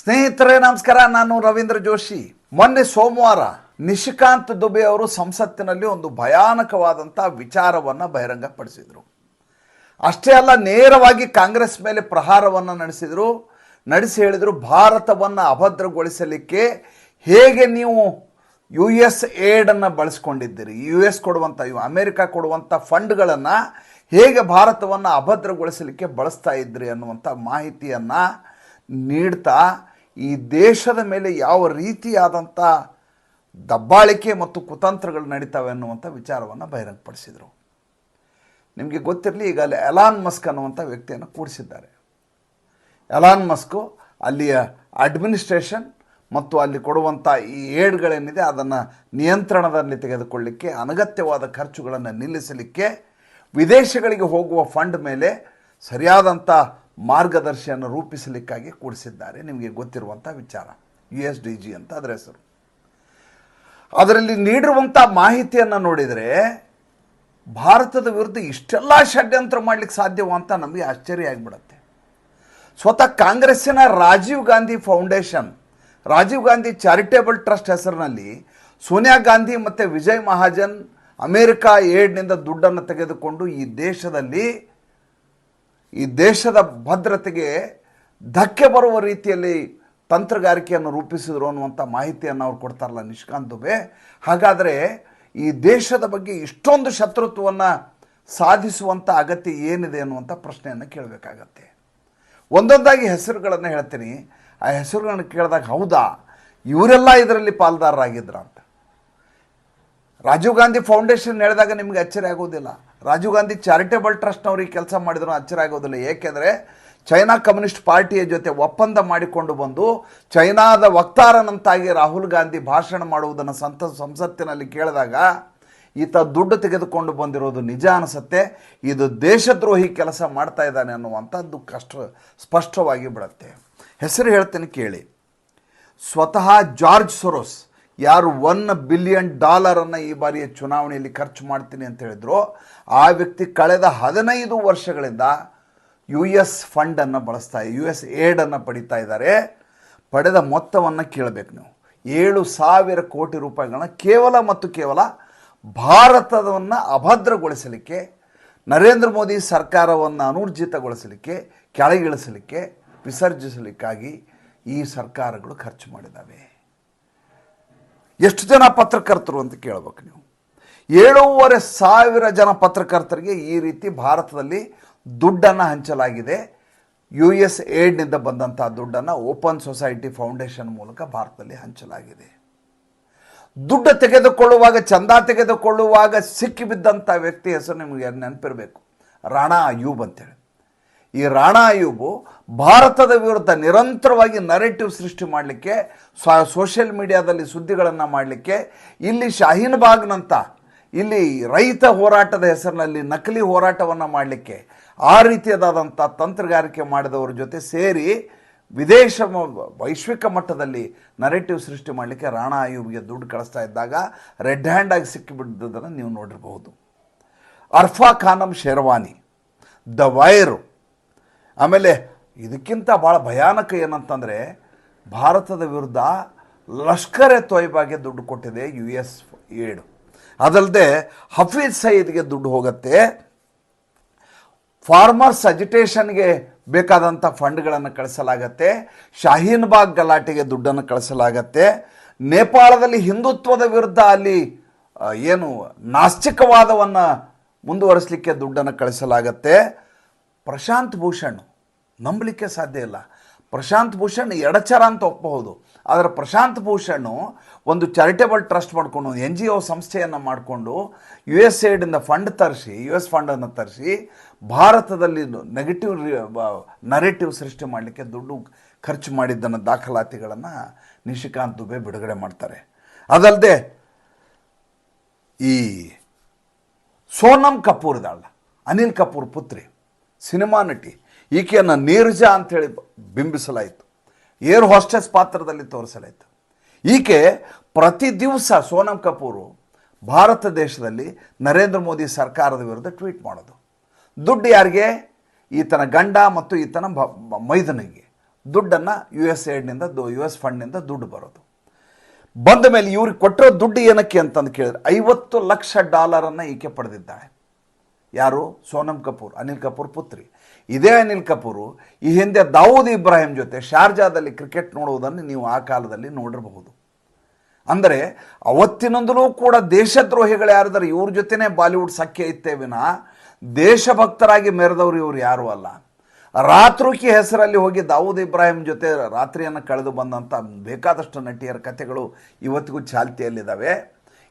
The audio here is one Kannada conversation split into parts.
ಸ್ನೇಹಿತರೇ, ನಮಸ್ಕಾರ. ನಾನು ರವೀಂದ್ರ ಜೋಶಿ. ಮೊನ್ನೆ ಸೋಮವಾರ ನಿಶಿಕಾಂತ್ ದುಬೆ ಅವರು ಸಂಸತ್ತಿನಲ್ಲಿ ಒಂದು ಭಯಾನಕವಾದಂಥ ವಿಚಾರವನ್ನು ಬಹಿರಂಗಪಡಿಸಿದರು. ಅಷ್ಟೇ ಅಲ್ಲ, ನೇರವಾಗಿ ಕಾಂಗ್ರೆಸ್ ಮೇಲೆ ಪ್ರಹಾರವನ್ನು ನಡೆಸಿದರು. ನಡೆಸಿ ಹೇಳಿದರು, ಭಾರತವನ್ನು ಅಭದ್ರಗೊಳಿಸಲಿಕ್ಕೆ ಹೇಗೆ ನೀವು ಯು ಎಸ್ ಏಡನ್ನು ಬಳಸ್ಕೊಂಡಿದ್ದೀರಿ? ಯು ಎಸ್ ಕೊಡುವಂಥ ಇವು ಅಮೇರಿಕಾ ಕೊಡುವಂಥ ಫಂಡ್ಗಳನ್ನು ಹೇಗೆ ಭಾರತವನ್ನು ಅಭದ್ರಗೊಳಿಸಲಿಕ್ಕೆ ಬಳಸ್ತಾ ಇದ್ರಿ ಅನ್ನುವಂಥ ಮಾಹಿತಿಯನ್ನು ನೀಡ್ತಾ ಈ ದೇಶದ ಮೇಲೆ ಯಾವ ರೀತಿಯಾದಂಥ ದಬ್ಬಾಳಿಕೆ ಮತ್ತು ಕುತಂತ್ರಗಳು ನಡೀತವೆ ಅನ್ನುವಂಥ ವಿಚಾರವನ್ನು ಬಹಿರಂಗಪಡಿಸಿದರು. ನಿಮಗೆ ಗೊತ್ತಿರಲಿ, ಈಗ ಅಲ್ಲಿ ಎಲಾನ್ ಮಸ್ಕ್ ಅನ್ನುವಂಥ ವ್ಯಕ್ತಿಯನ್ನು ಕೂಡಿಸಿದ್ದಾರೆ ಎಲಾನ್ ಮಸ್ಕು ಅಲ್ಲಿಯ ಅಡ್ಮಿನಿಸ್ಟ್ರೇಷನ್ ಮತ್ತು ಅಲ್ಲಿ ಕೊಡುವಂಥ ಈ ಏಡ್ಗಳೇನಿದೆ, ಅದನ್ನು ನಿಯಂತ್ರಣದಲ್ಲಿ ತೆಗೆದುಕೊಳ್ಳಿಕ್ಕೆ, ಅನಗತ್ಯವಾದ ಖರ್ಚುಗಳನ್ನು ನಿಲ್ಲಿಸಲಿಕ್ಕೆ, ವಿದೇಶಗಳಿಗೆ ಹೋಗುವ ಫಂಡ್ ಮೇಲೆ ಸರಿಯಾದಂಥ ಮಾರ್ಗದರ್ಶಿಯನ್ನು ರೂಪಿಸಲಿಕ್ಕಾಗಿ ಕೂಡಿಸಿದ್ದಾರೆ. ನಿಮಗೆ ಗೊತ್ತಿರುವಂಥ ವಿಚಾರ. ಯು ಎಸ್ ಡಿ ಜಿ ಅಂತ ಅದರ ಹೆಸರು. ಅದರಲ್ಲಿ ನೀಡಿರುವಂಥ ಮಾಹಿತಿಯನ್ನು ನೋಡಿದರೆ ಭಾರತದ ವಿರುದ್ಧ ಇಷ್ಟೆಲ್ಲ ಷಡ್ಯಂತ್ರ ಮಾಡಲಿಕ್ಕೆ ಸಾಧ್ಯವೋ ಅಂತ ನಮಗೆ ಆಶ್ಚರ್ಯ ಆಗಿಬಿಡುತ್ತೆ. ಸ್ವತಃ ಕಾಂಗ್ರೆಸ್ಸಿನ Rajiv Gandhi foundation, Rajiv Gandhi charitable trust ಹೆಸರಿನಲ್ಲಿ ಸೋನಿಯಾ ಗಾಂಧಿ ಮತ್ತು ವಿಜಯ್ ಮಹಾಜನ್ ಅಮೇರಿಕಾ ಏಡ್ನಿಂದ ದುಡ್ಡನ್ನು ತೆಗೆದುಕೊಂಡು ಈ ದೇಶದಲ್ಲಿ ಈ ದೇಶದ ಭದ್ರತೆಗೆ ಧಕ್ಕೆ ಬರುವ ರೀತಿಯಲ್ಲಿ ತಂತ್ರಗಾರಿಕೆಯನ್ನು ರೂಪಿಸಿದ್ರು ಅನ್ನುವಂಥ ಮಾಹಿತಿಯನ್ನು ಅವ್ರು ಕೊಡ್ತಾರಲ್ಲ ನಿಷ್ಕಾಂತ್ ದುಬೆ. ಹಾಗಾದರೆ ಈ ದೇಶದ ಬಗ್ಗೆ ಇಷ್ಟೊಂದು ಶತ್ರುತ್ವವನ್ನು ಸಾಧಿಸುವಂಥ ಅಗತ್ಯ ಏನಿದೆ ಅನ್ನುವಂಥ ಪ್ರಶ್ನೆಯನ್ನು ಕೇಳಬೇಕಾಗತ್ತೆ. ಒಂದೊಂದಾಗಿ ಹೆಸರುಗಳನ್ನು ಹೇಳ್ತೀನಿ. ಆ ಹೆಸರುಗಳನ್ನು ಕೇಳಿದಾಗ ಹೌದಾ? ಇವರೆಲ್ಲ ಇದರಲ್ಲಿ ಪಾಲ್ದಾರರಾಗಿದ್ರ ಅಂತ ರಾಜೀವ್ ಗಾಂಧಿ ಫೌಂಡೇಶನ್ ಹೇಳಿದಾಗ ನಿಮಗೆ ಅಚ್ಚರಿ ಆಗೋದಿಲ್ಲ. ರಾಜೀವ್ ಗಾಂಧಿ ಚಾರಿಟೇಬಲ್ ಟ್ರಸ್ಟ್ನವ್ರಿಗೆ ಕೆಲಸ ಮಾಡಿದ್ರು ಆಗೋದಿಲ್ಲ ಏಕೆಂದರೆ ಚೈನಾ ಕಮ್ಯುನಿಸ್ಟ್ ಪಾರ್ಟಿಯ ಜೊತೆ ಒಪ್ಪಂದ ಮಾಡಿಕೊಂಡು ಬಂದು ಚೈನಾದ ವಕ್ತಾರನಂತಾಗಿ ರಾಹುಲ್ ಗಾಂಧಿ ಭಾಷಣ ಮಾಡುವುದನ್ನು ಸಂತ, ಸಂಸತ್ತಿನಲ್ಲಿ ಕೇಳಿದಾಗ ಈತ ದುಡ್ಡು ತೆಗೆದುಕೊಂಡು ಬಂದಿರೋದು ನಿಜ ಅನಿಸುತ್ತೆ. ಇದು ದೇಶದ್ರೋಹಿ ಕೆಲಸ ಮಾಡ್ತಾ ಇದ್ದಾನೆ ಅನ್ನುವಂಥದ್ದು ಕಷ್ಟ, ಸ್ಪಷ್ಟವಾಗಿ ಬಿಡುತ್ತೆ. ಹೆಸರು ಹೇಳ್ತೇನೆ ಕೇಳಿ. ಸ್ವತಃ ಜಾರ್ಜ್ ಸೊರೋಸ್. ಯಾರು ಒನ್ ಬಿಲಿಯನ್ ಡಾಲರನ್ನು ಈ ಬಾರಿಯ ಚುನಾವಣೆಯಲ್ಲಿ ಖರ್ಚು ಮಾಡ್ತೀನಿ ಅಂತ ಹೇಳಿದ್ರು, ಆ ವ್ಯಕ್ತಿ ಕಳೆದ ಹದಿನೈದು ವರ್ಷಗಳಿಂದ ಯು ಎಸ್ ಫಂಡನ್ನು ಬಳಸ್ತಾ ಯು ಎಸ್ ಏಡನ್ನು ಪಡಿತಾ ಇದ್ದಾರೆ. ಪಡೆದ ಮೊತ್ತವನ್ನು ಕೇಳಬೇಕು ನೀವು. ಏಳು ಸಾವಿರ ಕೋಟಿ ರೂಪಾಯಿಗಳನ್ನ ಕೇವಲ ಮತ್ತು ಕೇವಲ ಭಾರತವನ್ನು ಅಭದ್ರಗೊಳಿಸಲಿಕ್ಕೆ, ನರೇಂದ್ರ ಮೋದಿ ಸರ್ಕಾರವನ್ನು ಅನೂರ್ಜಿತಗೊಳಿಸಲಿಕ್ಕೆ, ಕೆಳಗಿಳಿಸಲಿಕ್ಕೆ, ವಿಸರ್ಜಿಸಲಿಕ್ಕಾಗಿ ಈ ಸರ್ಕಾರಗಳು ಖರ್ಚು ಮಾಡಿದ್ದಾವೆ. ಎಷ್ಟು ಜನ ಪತ್ರಕರ್ತರು ಅಂತ ಕೇಳಬೇಕು ನೀವು? ಏಳೂವರೆ ಸಾವಿರ ಜನ ಪತ್ರಕರ್ತರಿಗೆ ಈ ರೀತಿ ಭಾರತದಲ್ಲಿ ದುಡ್ಡನ್ನು ಹಂಚಲಾಗಿದೆ. ಯು ಎಸ್ ಏಡ್ನಿಂದ ಬಂದಂಥ ದುಡ್ಡನ್ನು ಓಪನ್ ಸೊಸೈಟಿ ಫೌಂಡೇಶನ್ ಮೂಲಕ ಭಾರತದಲ್ಲಿ ಹಂಚಲಾಗಿದೆ. ದುಡ್ಡು ತೆಗೆದುಕೊಳ್ಳುವಾಗ, ಚಂದ ತೆಗೆದುಕೊಳ್ಳುವಾಗ ಸಿಕ್ಕಿಬಿದ್ದಂಥ ವ್ಯಕ್ತಿ ಹೆಸರು ನಿಮಗೆ ನೆನಪಿರಬೇಕು. ರಾಣಾ ಅಯೂಬ್ ಅಂತೇಳಿ. ಈ ರಾಣಾ ಅಯೂಬು ಭಾರತದ ವಿರುದ್ಧ ನಿರಂತರವಾಗಿ ನರೇಟಿವ್ ಸೃಷ್ಟಿ ಮಾಡಲಿಕ್ಕೆ ಸೋಷಿಯಲ್ ಮೀಡಿಯಾದಲ್ಲಿ ಸುದ್ದಿಗಳನ್ನು ಮಾಡಲಿಕ್ಕೆ, ಇಲ್ಲಿ ಶಾಹೀನ್ ಬಾಗ್ನಂತ ಇಲ್ಲಿ ರೈತ ಹೋರಾಟದ ಹೆಸರಿನಲ್ಲಿ ನಕಲಿ ಹೋರಾಟವನ್ನು ಮಾಡಲಿಕ್ಕೆ, ಆ ರೀತಿಯದಾದಂಥ ತಂತ್ರಗಾರಿಕೆ ಮಾಡಿದವ್ರ ಜೊತೆ ಸೇರಿ ವಿದೇಶ ವೈಶ್ವಿಕ ಮಟ್ಟದಲ್ಲಿ ನರೇಟಿವ್ ಸೃಷ್ಟಿ ಮಾಡಲಿಕ್ಕೆ ರಾಣಾ ಅಯೂಬ್ಗೆ ದುಡ್ಡು ಕಳಿಸ್ತಾ ಇದ್ದಾಗ ರೆಡ್ ಹ್ಯಾಂಡ್ ಆಗಿ ಸಿಕ್ಕಿಬಿಟ್ಟಿದ್ದನ್ನು ನೀವು ನೋಡಿರಬಹುದು. ಅರ್ಫಾ ಖಾನಂ ಶೆರ್ವಾನಿ, ದ ವೈರು ಆಮೇಲೆ ಇದಕ್ಕಿಂತ ಭಾಳ ಭಯಾನಕ ಏನಂತಂದರೆ ಭಾರತದ ವಿರುದ್ಧ ಲಷ್ಕರ್ ತೊಯ್ಬಾಗೆ ದುಡ್ಡು ಕೊಟ್ಟಿದೆ ಯು ಎಸ್ ಏಡು. ಅದಲ್ಲದೆ ಹಫೀಜ್ ಸಯೀದ್ಗೆ ದುಡ್ಡು ಹೋಗುತ್ತೆ. ಫಾರ್ಮರ್ಸ್ ಅಜಿಟೇಷನ್ಗೆ ಬೇಕಾದಂಥ ಫಂಡ್ಗಳನ್ನು ಕಳಿಸಲಾಗತ್ತೆ. ಶಾಹೀನ್ ಬಾಗ್ ಗಲಾಟೆಗೆ ದುಡ್ಡನ್ನು ಕಳಿಸಲಾಗತ್ತೆ. ನೇಪಾಳದಲ್ಲಿ ಹಿಂದುತ್ವದ ವಿರುದ್ಧ ಅಲ್ಲಿ ಏನು ನಾಸ್ತಿಕವಾದವನ್ನು ಮುಂದುವರಿಸಲಿಕ್ಕೆ ದುಡ್ಡನ್ನು ಕಳಿಸಲಾಗತ್ತೆ. ಪ್ರಶಾಂತ್ ಭೂಷಣ್ ನಂಬಲಿಕ್ಕೆ ಸಾಧ್ಯ ಇಲ್ಲ. ಪ್ರಶಾಂತ್ ಭೂಷಣ್ ಎಡಚರ ಅಂತ ಒಪ್ಪಬಹುದು. ಆದರೆ ಪ್ರಶಾಂತ್ ಭೂಷಣ್ ಒಂದು ಚಾರಿಟೇಬಲ್ ಟ್ರಸ್ಟ್ ಮಾಡಿಕೊಂಡು ಎನ್ ಜಿ ಒ ಸಂಸ್ಥೆಯನ್ನು ಮಾಡಿಕೊಂಡು ಯು ಎಸ್ ಏಡಿಂದ ಫಂಡ್ ತರಿಸಿ, ಯು ಎಸ್ ಫಂಡನ್ನು ತರಿಸಿ ಭಾರತದಲ್ಲಿ ನೆಗೆಟಿವ್ ನರೇಟಿವ್ ಸೃಷ್ಟಿ ಮಾಡಲಿಕ್ಕೆ ದುಡ್ಡು ಖರ್ಚು ಮಾಡಿದ್ದನ್ನು ದಾಖಲಾತಿಗಳನ್ನು ನಿಶಿಕಾಂತ್ ದುಬೆ ಬಿಡುಗಡೆ ಮಾಡ್ತಾರೆ. ಅದಲ್ಲದೆ ಈ ಸೋನಂ ಕಪೂರ್ ಅನಿಲ್ ಕಪೂರ್ ಪುತ್ರಿ, ಸಿನಿಮಾ ನಟಿ ಈಕೆಯನ್ನು ನೀರ್ಜ ಅಂಥೇಳಿ ಬಿಂಬಿಸಲಾಯಿತು. ಏರ್ ಹಾಸ್ಟೆಸ್ ಪಾತ್ರದಲ್ಲಿ ತೋರಿಸಲಾಯಿತು. ಈಕೆ ಪ್ರತಿ ದಿವಸ ಸೋನಮ್ ಕಪೂರು ಭಾರತ ದೇಶದಲ್ಲಿ ನರೇಂದ್ರ ಮೋದಿ ಸರ್ಕಾರದ ವಿರುದ್ಧ ಟ್ವೀಟ್ ಮಾಡೋದು. ದುಡ್ಡು ಯಾರಿಗೆ? ಈತನ ಗಂಡ ಮತ್ತು ಈತನ ಮೈದನಿಗೆ. ದುಡ್ಡನ್ನು ಯು ಎಸ್ ಏಡ್ನಿಂದ ಯು ಎಸ್ ಫಂಡ್ನಿಂದ ದುಡ್ಡು ಬರೋದು. ಬಂದ ಮೇಲೆ ಇವ್ರಿಗೆ ಕೊಟ್ಟಿರೋ ದುಡ್ಡು ಏನಕ್ಕೆ ಅಂತಂದು ಕೇಳಿದ್ರೆ ಐವತ್ತು ಲಕ್ಷ ಡಾಲರನ್ನು ಈಕೆ ಪಡೆದಿದ್ದಾಳೆ. ಯಾರು? ಸೋನಮ್ ಕಪೂರ್, ಅನಿಲ್ ಕಪೂರ್ ಪುತ್ರಿ. ಇದೇ ಅನಿಲ್ ಕಪೂರು, ಈ ಹಿಂದೆ ದಾವೂದ್ ಇಬ್ರಾಹಿಂ ಜೊತೆ ಶಾರ್ಜಾದಲ್ಲಿ ಕ್ರಿಕೆಟ್ ನೋಡುವುದನ್ನು ನೀವು ಆ ಕಾಲದಲ್ಲಿ ನೋಡಿರಬಹುದು. ಅಂದರೆ ಅವತ್ತಿನಂದಲೂ ಕೂಡ ದೇಶದ್ರೋಹಿಗಳು ಯಾರಿದ್ದಾರೆ? ಇವ್ರ ಜೊತೆನೇ ಬಾಲಿವುಡ್ ಸಖ್ಯ ಇತ್ತೇ ವಿನ ದೇಶಭಕ್ತರಾಗಿ ಮೆರೆದವರು ಇವರು ಯಾರೂ ಅಲ್ಲ. ರಾತ್ರುಕಿ ಹೆಸರಲ್ಲಿ ಹೋಗಿ ದಾವೂದ್ ಇಬ್ರಾಹಿಂ ಜೊತೆ ರಾತ್ರಿಯನ್ನು ಕಳೆದು ಬಂದಂಥ ಬೇಕಾದಷ್ಟು ನಟಿಯರ ಕಥೆಗಳು ಇವತ್ತಿಗೂ ಚಾಲ್ತಿಯಲ್ಲಿದ್ದಾವೆ.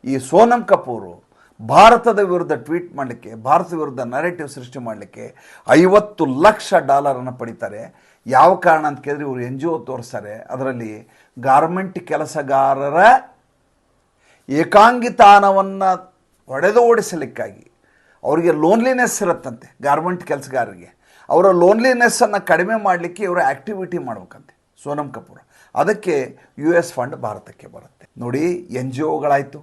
ಈ ಸೋನಮ್ ಕಪೂರು ಭಾರತದ ವಿರುದ್ಧ ಟ್ವೀಟ್ ಮಾಡಲಿಕ್ಕೆ, ಭಾರತದ ವಿರುದ್ಧ ನರೇಟಿವ್ ಸೃಷ್ಟಿ ಮಾಡಲಿಕ್ಕೆ ಐವತ್ತು ಲಕ್ಷ ಡಾಲರನ್ನು ಪಡಿತಾರೆ. ಯಾವ ಕಾರಣ ಅಂತ ಕೇಳಿದ್ರೆ ಇವರು ಎನ್ ಜಿ ಒ ತೋರಿಸ್ತಾರೆ. ಅದರಲ್ಲಿ ಗಾರ್ಮೆಂಟ್ ಕೆಲಸಗಾರರ ಏಕಾಂಗಿತಾನವನ್ನು ಹೊಡೆದು ಓಡಿಸಲಿಕ್ಕಾಗಿ ಅವರಿಗೆ ಲೋನ್ಲಿನೆಸ್ ಇರುತ್ತಂತೆ ಗಾರ್ಮೆಂಟ್ ಕೆಲಸಗಾರರಿಗೆ. ಅವರ ಲೋನ್ಲಿನೆಸ್ಸನ್ನು ಕಡಿಮೆ ಮಾಡಲಿಕ್ಕೆ ಇವರು ಆ್ಯಕ್ಟಿವಿಟಿ ಮಾಡ್ಬೇಕಂತೆ ಸೋನಮ್ ಕಪೂರ್. ಅದಕ್ಕೆ ಯು ಎಸ್ ಫಂಡ್ ಭಾರತಕ್ಕೆ ಬರುತ್ತೆ. ನೋಡಿ ಎನ್ ಜಿ ಒಗಳಾಯಿತು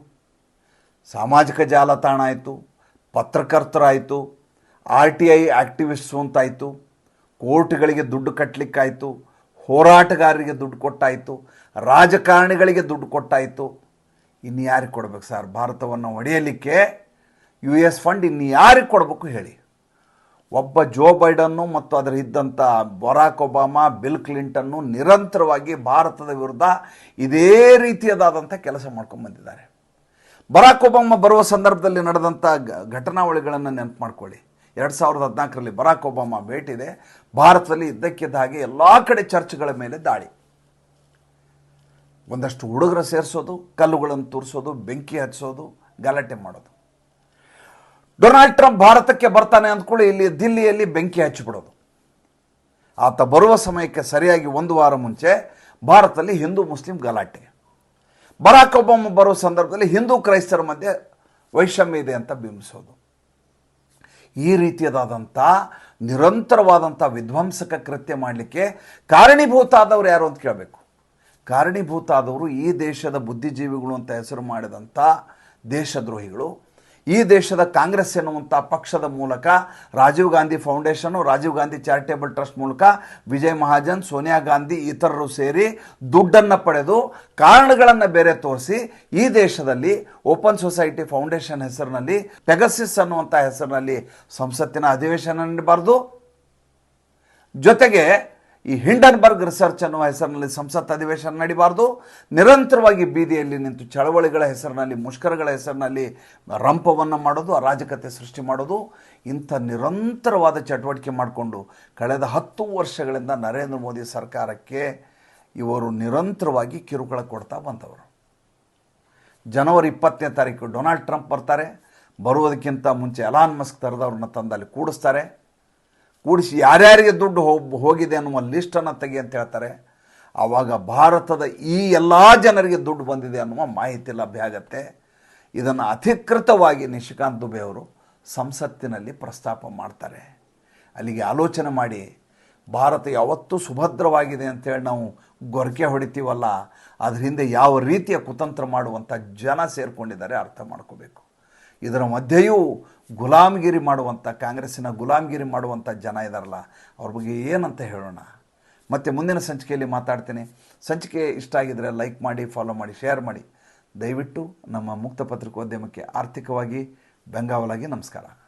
ಸಾಮಾಜಿಕ ಜಾಲತಾಣ ಆಯಿತು, ಪತ್ರಕರ್ತರಾಯಿತು, ಆರ್ ಟಿ ಐ ಆ್ಯಕ್ಟಿವಿಸ್ಟ್ಸು ಅಂತಾಯಿತು, ಕೋರ್ಟ್ಗಳಿಗೆ ದುಡ್ಡು ಕಟ್ಟಲಿಕ್ಕಾಯಿತು ಹೋರಾಟಗಾರರಿಗೆ ದುಡ್ಡು ಕೊಟ್ಟಾಯಿತು, ರಾಜಕಾರಣಿಗಳಿಗೆ ದುಡ್ಡು ಕೊಟ್ಟಾಯಿತು. ಇನ್ನು ಯಾರಿಗೆ ಕೊಡಬೇಕು ಸರ್? ಭಾರತವನ್ನು ಒಡೆಯಲಿಕ್ಕೆ ಯು ಎಸ್ ಫಂಡ್ ಇನ್ನು ಯಾರಿಗೆ ಕೊಡಬೇಕು ಹೇಳಿ? ಒಬ್ಬ ಜೋ ಬೈಡನ್ನು ಮತ್ತು ಅದರ ಇದ್ದಂಥ ಬರಾಕ್ ಒಬಾಮಾ, ಬಿಲ್ ಕ್ಲಿಂಟನ್ನು ನಿರಂತರವಾಗಿ ಭಾರತದ ವಿರುದ್ಧ ಇದೇ ರೀತಿಯದಾದಂಥ ಕೆಲಸ ಮಾಡ್ಕೊಂಡು ಬಂದಿದ್ದಾರೆ ಬರಾಕ್ ಒಬಾಮ ಬರುವ ಸಂದರ್ಭದಲ್ಲಿ ನಡೆದಂಥ ಘಟನಾವಳಿಗಳನ್ನು ನೆನಪು ಮಾಡ್ಕೊಳ್ಳಿ. ಎರಡು ಸಾವಿರದ ಹದಿನಾಲ್ಕರಲ್ಲಿ ಬರಾಕ್ ಒಬಾಮ ಭೇಟಿದೆ ಭಾರತದಲ್ಲಿ ಇದ್ದಕ್ಕಿದ್ದ ಹಾಗೆ ಎಲ್ಲ ಕಡೆ ಚರ್ಚ್ಗಳ ಮೇಲೆ ದಾಳಿ. ಒಂದಷ್ಟು ಹುಡುಗರ ಸೇರಿಸೋದು, ಕಲ್ಲುಗಳನ್ನು ತೂರಿಸೋದು, ಬೆಂಕಿ ಹಚ್ಚೋದು, ಗಲಾಟೆ ಮಾಡೋದು. ಡೊನಾಲ್ಡ್ ಟ್ರಂಪ್ ಭಾರತಕ್ಕೆ ಬರ್ತಾನೆ ಅಂದ್ಕೊಳ್ಳಿ, ಇಲ್ಲಿ ದಿಲ್ಲಿಯಲ್ಲಿ ಬೆಂಕಿ ಹಚ್ಚಿಬಿಡೋದು. ಆತ ಬರುವ ಸಮಯಕ್ಕೆ ಸರಿಯಾಗಿ ಒಂದು ವಾರ ಮುಂಚೆ ಭಾರತದಲ್ಲಿ ಹಿಂದೂ ಮುಸ್ಲಿಂ ಗಲಾಟೆ. ಬರಾಕ್ ಒಬಾಮ ಬರೋ ಸಂದರ್ಭದಲ್ಲಿ ಹಿಂದೂ ಕ್ರೈಸ್ತರ ಮಧ್ಯೆ ವೈಷಮ್ಯ ಇದೆ ಅಂತ ಬಿಂಬಿಸೋದು. ಈ ರೀತಿಯದಾದಂಥ ನಿರಂತರವಾದಂಥ ವಿಧ್ವಂಸಕ ಕೃತ್ಯ ಮಾಡಲಿಕ್ಕೆ ಕಾರಣೀಭೂತ ಆದವರು ಯಾರು ಅಂತ ಕೇಳಬೇಕು. ಕಾರಣೀಭೂತ ಆದವರು ಈ ದೇಶದ ಬುದ್ಧಿಜೀವಿಗಳು ಅಂತ ಹೆಸರು ಮಾಡಿದಂಥ ದೇಶದ್ರೋಹಿಗಳು ಈ ದೇಶದ ಕಾಂಗ್ರೆಸ್ ಎನ್ನುವಂಥ ಪಕ್ಷದ ಮೂಲಕ Rajiv Gandhi foundation, Rajiv Gandhi charitable trust ಮೂಲಕ ವಿಜಯ್ ಮಹಾಜನ್, ಸೋನಿಯಾ ಗಾಂಧಿ ಇತರರು ಸೇರಿ ದುಡ್ಡನ್ನು ಪಡೆದು ಕಾರಣಗಳನ್ನು ಬೇರೆ ತೋರಿಸಿ ಈ ದೇಶದಲ್ಲಿ ಓಪನ್ ಸೊಸೈಟಿ ಫೌಂಡೇಶನ್ ಹೆಸರಿನಲ್ಲಿ ಪೆಗಸಿಸ್ ಅನ್ನುವಂಥ ಹೆಸರಿನಲ್ಲಿ ಸಂಸತ್ತಿನ ಅಧಿವೇಶನ ನೀಡಬಾರ್ದು. ಜೊತೆಗೆ ಈ ಹಿಂಡನ್ಬರ್ಗ್ ರಿಸರ್ಚ್ ಅನ್ನುವ ಹೆಸರಿನಲ್ಲಿ ಸಂಸತ್ ಅಧಿವೇಶನ ನಡಿಬಾರ್ದು. ನಿರಂತರವಾಗಿ ಬೀದಿಯಲ್ಲಿ ನಿಂತು ಚಳವಳಿಗಳ ಹೆಸರಿನಲ್ಲಿ, ಮುಷ್ಕರಗಳ ಹೆಸರಿನಲ್ಲಿ ರಂಪವನ್ನು ಮಾಡೋದು, ಅರಾಜಕತೆ ಸೃಷ್ಟಿ ಮಾಡೋದು, ಇಂಥ ನಿರಂತರವಾದ ಚಟುವಟಿಕೆ ಮಾಡಿಕೊಂಡು ಕಳೆದ ಹತ್ತು ವರ್ಷಗಳಿಂದ ನರೇಂದ್ರ ಮೋದಿ ಸರ್ಕಾರಕ್ಕೆ ಇವರು ನಿರಂತರವಾಗಿ ಕಿರುಕುಳ ಕೊಡ್ತಾ ಬಂದವರು. ಜನವರಿ ಇಪ್ಪತ್ತನೇ ತಾರೀಕು ಡೊನಾಲ್ಡ್ ಟ್ರಂಪ್ ಬರ್ತಾರೆ. ಬರುವುದಕ್ಕಿಂತ ಮುಂಚೆ ಅಲಾನ್ ಮಸ್ಕ್ ತರದವ್ರನ್ನ ತಂದಲ್ಲಿ ಕೂಡಿಸ್ತಾರೆ. ಕೂಡಿಸಿ ಯಾರ್ಯಾರಿಗೆ ದುಡ್ಡು ಹೋಗ್ ಹೋಗಿದೆ ಅನ್ನುವ ಲಿಸ್ಟನ್ನು ತೆಗಿ ಅಂತ ಹೇಳ್ತಾರೆ. ಆವಾಗ ಭಾರತದ ಈ ಎಲ್ಲ ಜನರಿಗೆ ದುಡ್ಡು ಬಂದಿದೆ ಅನ್ನುವ ಮಾಹಿತಿ ಲಭ್ಯ ಆಗತ್ತೆ. ಇದನ್ನು ಅಧಿಕೃತವಾಗಿ ನಿಶಿಕಾಂತ್ ದುಬೆ ಅವರು ಸಂಸತ್ತಿನಲ್ಲಿ ಪ್ರಸ್ತಾಪ ಮಾಡ್ತಾರೆ. ಅಲ್ಲಿಗೆ ಆಲೋಚನೆ ಮಾಡಿ, ಭಾರತ ಯಾವತ್ತೂ ಸುಭದ್ರವಾಗಿದೆ ಅಂತೇಳಿ ನಾವು ಗೊರಕೆ ಹೊಡಿತೀವಲ್ಲ, ಅದ್ರ ಹಿಂದೆ ಯಾವ ರೀತಿಯ ಕುತಂತ್ರ ಮಾಡುವಂಥ ಜನ ಸೇರಿಕೊಂಡಿದ್ದಾರೆ ಅರ್ಥ ಮಾಡ್ಕೋಬೇಕು. ಇದರ ಮಧ್ಯೆಯೂ ಗುಲಾಮಗಿರಿ ಮಾಡುವಂಥ ಕಾಂಗ್ರೆಸ್ಸಿನ ಗುಲಾಮಗಿರಿ ಮಾಡುವಂಥ ಜನ ಇದ್ದಾರಲ್ಲ ಅವ್ರ ಬಗ್ಗೆ ಏನಂತ ಹೇಳೋಣ? ಮತ್ತು ಮುಂದಿನ ಸಂಚಿಕೆಯಲ್ಲಿ ಮಾತಾಡ್ತೀನಿ. ಸಂಚಿಕೆ ಇಷ್ಟ ಆಗಿದ್ದರೆ ಲೈಕ್ ಮಾಡಿ ಫಾಲೋ ಮಾಡಿ ಶೇರ್ ಮಾಡಿ. ದಯವಿಟ್ಟು ನಮ್ಮ ಮುಕ್ತ ಪತ್ರಿಕೋದ್ಯಮಕ್ಕೆ ಆರ್ಥಿಕವಾಗಿ ಬೆಂಗಾವಲಾಗಿ ನಮಸ್ಕಾರ.